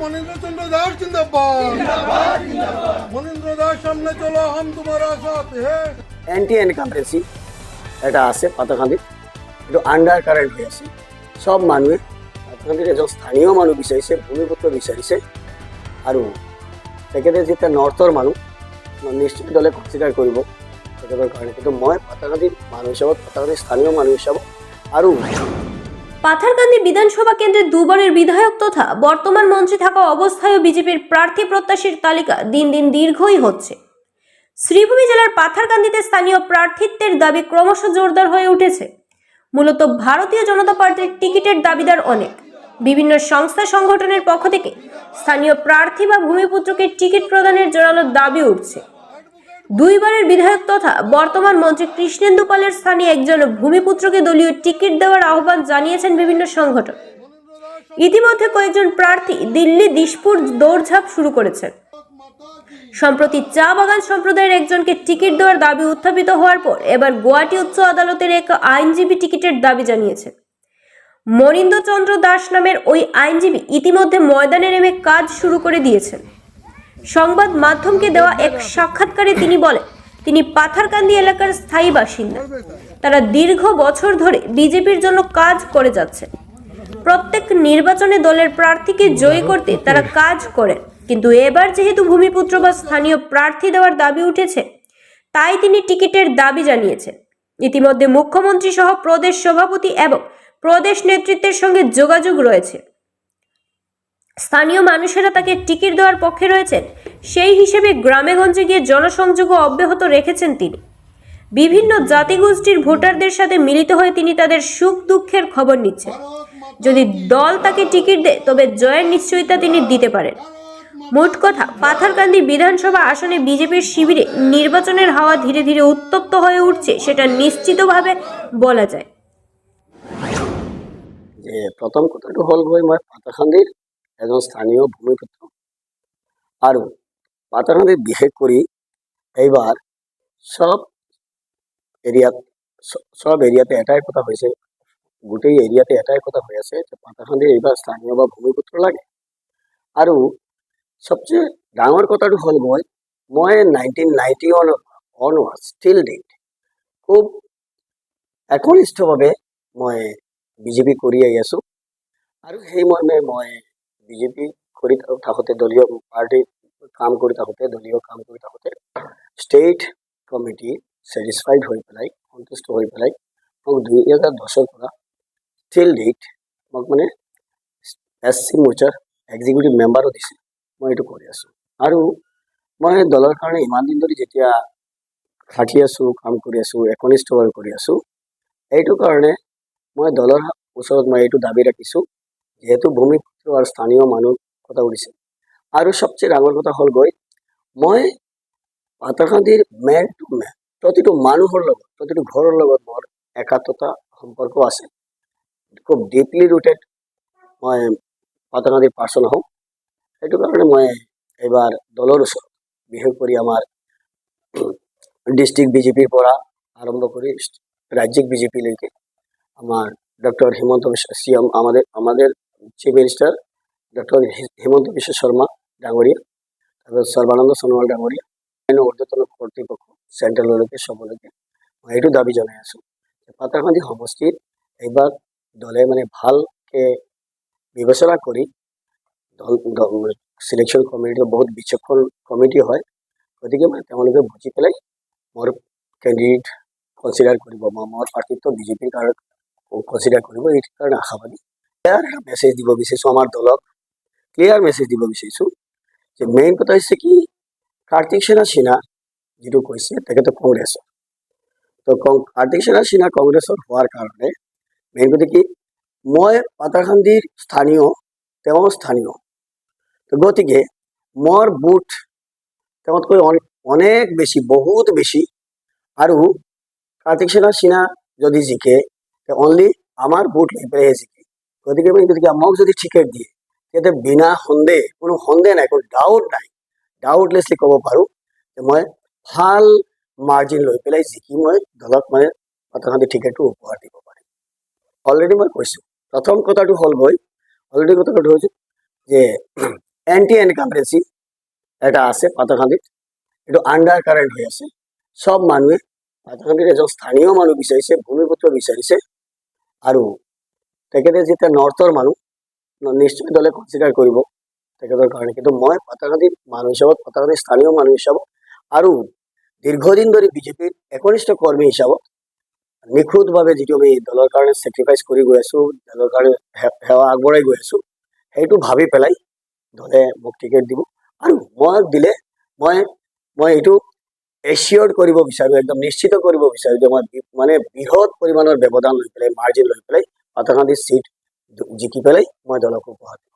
মনীন্দ্র চন্দ্র দাস জিন্দাবাদ। মনীন্দ্র দাস, সামনে চলো হাম তোমার সাথ অ্যান্টি এনকামপ্রেসি এটা আছে পাতাখান্দি একটু আন্ডার কারেন্ট হয়ে আছে। সব মানুহে পাতাখান্দির এজন স্থানীয় মানুহ বিচাৰিছে ভূমিপুত্ৰ বিচাৰিছে আৰু তেখেতে যেতিয়া নৰ্থৰ মানুহ নিশ্চিত দলে কনচিডাৰ কৰিব তেখেতৰ কাৰণে কিন্তু মই পাতাখান্দিৰ মানুহ হিচাপত পাতাখান্দিৰ স্থানীয় মানুহ হিচাপত আৰু পাথারকান্দি বিধানসভা কেন্দ্রের দুবারের বিধায়ক তথা বর্তমান মন্ত্রী থাকা অবস্থায়ও বিজেপির প্রার্থী প্রত্যাশীর তালিকা দিন দিন দীর্ঘই হচ্ছে। শ্রীভূমি জেলার পাথারকান্দিতে স্থানীয় প্রার্থিত্বের দাবি ক্রমশ জোরদার হয়ে উঠেছে। মূলত ভারতীয় জনতা পার্টির টিকিটের দাবিদার অনেক। বিভিন্ন সংস্থা সংগঠনের পক্ষ থেকে স্থানীয় প্রার্থী বা ভূমিপুত্রকে টিকিট প্রদানের জোরালো দাবি উঠছে। দুইবারের বিধায়ক তথা বর্তমান মন্ত্রী কৃষ্ণেন্দু পালের স্থানে একজন ভূমিপুত্রকে দলীয় টিকিট দেওয়ার আহ্বান জানিয়েছেন বিভিন্ন সংগঠন। ইতিমধ্যে কয়েকজন প্রার্থী দিল্লি দিশপুর দৌড়ঝাঁপ শুরু করেছেন। সম্প্রতি চা বাগান সম্প্রদায়ের একজনকে টিকিট দেওয়ার দাবি উত্থাপিত হওয়ার পর এবার গুয়াহাটি উচ্চ আদালতের এক আইনজীবী টিকিটের দাবি জানিয়েছেন। মনীন্দ্রচন্দ্র দাস নামের ওই আইনজীবী ইতিমধ্যে ময়দানে নেমে কাজ শুরু করে দিয়েছেন। সংবাদ মাধ্যমকে দেওয়া এক সাক্ষাৎকারে তিনি বলেন, তিনি পাথারকান্দি এলাকার স্থায়ী বাসিন্দা। তারা দীর্ঘ বছর ধরে বিজেপির জন্য কাজ করে যাচ্ছে। প্রত্যেক নির্বাচনে দলের প্রার্থীকে জয়ী করতে তারা কাজ করে। কিন্তু এবার যেহেতু ভূমিপুত্র বা স্থানীয় প্রার্থী দেওয়ার দাবি উঠেছে, তাই তিনি টিকিটের দাবি জানিয়েছেন। ইতিমধ্যে মুখ্যমন্ত্রী সহ প্রদেশ সভাপতি এবং প্রদেশ নেতৃত্বের সঙ্গে যোগাযোগ রয়েছে। স্থানীয় মানুষেরা তাকে টিকিট দেওয়ার পক্ষে রয়েছেন। সেই হিসেবে গ্রামেগঞ্জে গিয়ে জনসংযোগও অব্যাহত রেখেছেন তিনি। বিভিন্ন জাতিগোষ্ঠীর ভোটারদের সাথে মিলিত হয়ে তিনি তাদের সুখ দুঃখের খবর নিচ্ছেন। যদি দল তাকে টিকিট দেয়, তবে জয়ের নিশ্চয়তা তিনি দিতে পারেন। মোট কথা, পাথারকান্দি বিধানসভা আসনে বিজেপির শিবিরে নির্বাচনের হাওয়া ধীরে ধীরে উত্তপ্ত হয়ে উঠছে, সেটা নিশ্চিতভাবে বলা যায়। প্রথম কথাটো হ'ল গৈ মই পাতাখান্দিৰ স্থানীয় ভূমিপুত্ৰ আৰু পাতাখান্দিত বিশেষ কৰি এইবাৰ চব এৰিয়াত চব এৰিয়াতে এটাই কথা হৈছে গোটেই এৰিয়াতে এটাই কথা হৈ আছে যে পাতাখান্দিৰ এইবাৰ স্থানীয় বা ভূমিপুত্ৰ লাগে। আৰু চবচে ডাঙৰ কথাটো হ'ল মই মই নাইনটিন নাইণ্টি ওৱানৰ অনৱাৰ্ড ষ্টিল ডেট খুব একনিষ্ঠভাৱে মই বিজেপি কৰি আহি আছোঁ। আৰু সেই মৰ্মে মই বিজেপি কৰি থাকোঁতে দলীয় পাৰ্টি কাম কৰি থাকোঁতে, দলীয় কাম কৰি থাকোঁতে ষ্টেট কমিটি ছেটিছফাইড হৈ পেলাই, সন্তুষ্ট হৈ পেলাই মোক দুই হাজাৰ দহৰ পৰা ষ্টিল ডেট মোক মানে এছ চি মৰ্চাৰ এক্সিকিউটিভ মেম্বাৰো দিছে। মই এইটো কৰি আছোঁ। আৰু মই দলৰ কাৰণে ইমান দিন ধৰি যেতিয়া খাটি আছোঁ, কাম কৰি আছোঁ একনিষ্ঠভাৱে কৰি আছোঁ, এইটো কাৰণে মই দলৰ ওচৰত মই এইটো দাবি ৰাখিছোঁ, যিহেতু ভূমিপুত্ৰ আৰু স্থানীয় মানুহ কথা উঠিছে আৰু চবচে ডাঙৰ কথা হ'ল গৈ, মই পাতাখান্দিৰ মেন টু মেন প্ৰতিটো মানুহৰ লগত, প্ৰতিটো ঘৰৰ লগত মোৰ একাত্মতা সম্পৰ্ক আছে। খুব ডিপলি ৰুটেড মই পাতাখান্দিৰ পাৰ্চন হওঁ। সেইটো কাৰণে মই এইবাৰ দলৰ ওচৰত, বিশেষ কৰি আমাৰ ডিষ্ট্ৰিক্ট বিজেপিৰ পৰা আৰম্ভ কৰি ৰাজ্যিক বিজেপিলৈকে আমার ডক্টর হিমন্ত বিশ্ব সিএম আমাদের আমাদের chief minister doctor Himanta Biswa Sarma ডাঙরিয়া তারপর সর্বানন্দ সোনোয়াল অন্যান্য ঊর্ধ্বতন কর্তৃপক্ষ চেণ্ট্ৰেললৈকে চবলৈকে মই এইটো দাবি জনাই আছোঁ যে পাতাকান্দি সমষ্টিত এইবাৰ দলে মানে ভালকে বিবেচনা কৰি দল চিলেকশ্যন কমিটিটো বহুত বিচক্ষণ কমিটি হয়। গতিকে মানে তেওঁলোকে বুজি পেলাই মোৰ কেণ্ডিডেট কনচিডাৰ কৰিব বা মোৰ প্ৰাৰ্থিত্ব বিজেপিৰ কাৰণে কনচিডাৰ কৰিব। এই কাৰণে আশাবাদী। ক্লিয়াৰ এটা মেছেজ দিব বিচাৰিছোঁ আমাৰ দলক। ক্লিয়াৰ মেছেজ দিব বিচাৰিছোঁ যে মেইন কথা হৈছে কি কাৰ্তিক সেনা সিনহা যিটো কৈছে, তেখেতে কংগ্ৰেছৰ। তো কাৰ্তিক সেনা সিনহা কংগ্ৰেছৰ হোৱাৰ কাৰণে মেইন কথা কি, মই পাতাখান্দিৰ স্থানীয় তেওঁ স্থানীয়। তো গতিকে, মোৰ বুথ তেওঁতকৈ অনে- অনেক বেছি, বহুত বেছি। আৰু কাৰ্তিক সেনা সিনহা যদি জিকে অনলি আমাৰ ভোট লৈ পেলাইহে জিকে। গতিকে গতিকে মোক যদি টিকেট দিয়ে তেতিয়া বিনা সন্দেহ কোনো সন্দেহ নাই, কোনো ডাউট নাই। ডাউটলেছলি ক'ব পাৰোঁ যে মই ভালো মাৰ্জিন লৈ পেলাই জিকি মই দলক মানে পাতাখান্দি টিকেটটো উপহাৰ দিব পাৰিম। অলৰেডি মই কৈছোঁ, প্ৰথম কথাটো হ'ল গৈ অলৰেডি কথাটো হৈছে যে এন্টি এনকামরেসি এটা আছে পাতাখান্দিত এইটো আণ্ডাৰ কাৰেণ্ট হৈ আছে। চব মানুহে পাতাখান্দিত এজন স্থানীয় মানুহ বিচাৰিছে, ভূমিপুত্ৰ বিচাৰিছে আৰু তেখেতে যেতিয়া নৰ্থৰ মানুহ নিশ্চয় দলে কনচিডাৰ কৰিব তেখেতৰ কাৰণে। কিন্তু মই পাতাখান্দিত মানুহ হিচাপত পাতাখান্দিৰ স্থানীয় মানুহ হিচাপত আৰু দীৰ্ঘদিন ধৰি বিজেপিৰ একনিষ্ঠ কৰ্মী হিচাপত নিখুঁতভাৱে যিটো আমি দলৰ কাৰণে ছেক্ৰিফাইচ কৰি গৈ আছো, দলৰ কাৰণে সেৱা আগবঢ়াই গৈ আছো, সেইটো ভাবি পেলাই দলে মোক টিকেট দিব। আৰু মই দিলে, মই মই এইটো এচিয়ৰ্ড কৰিব বিচাৰোঁ, একদম নিশ্চিত কৰিব বিচাৰোঁ যে মই মানে বৃহৎ পৰিমাণৰ ব্যৱধান লৈ পেলাই মাৰ্জিন লৈ পেলাই পাতাকান্দি চিট জিকি পেলাই মই দলক উপহাৰ দিম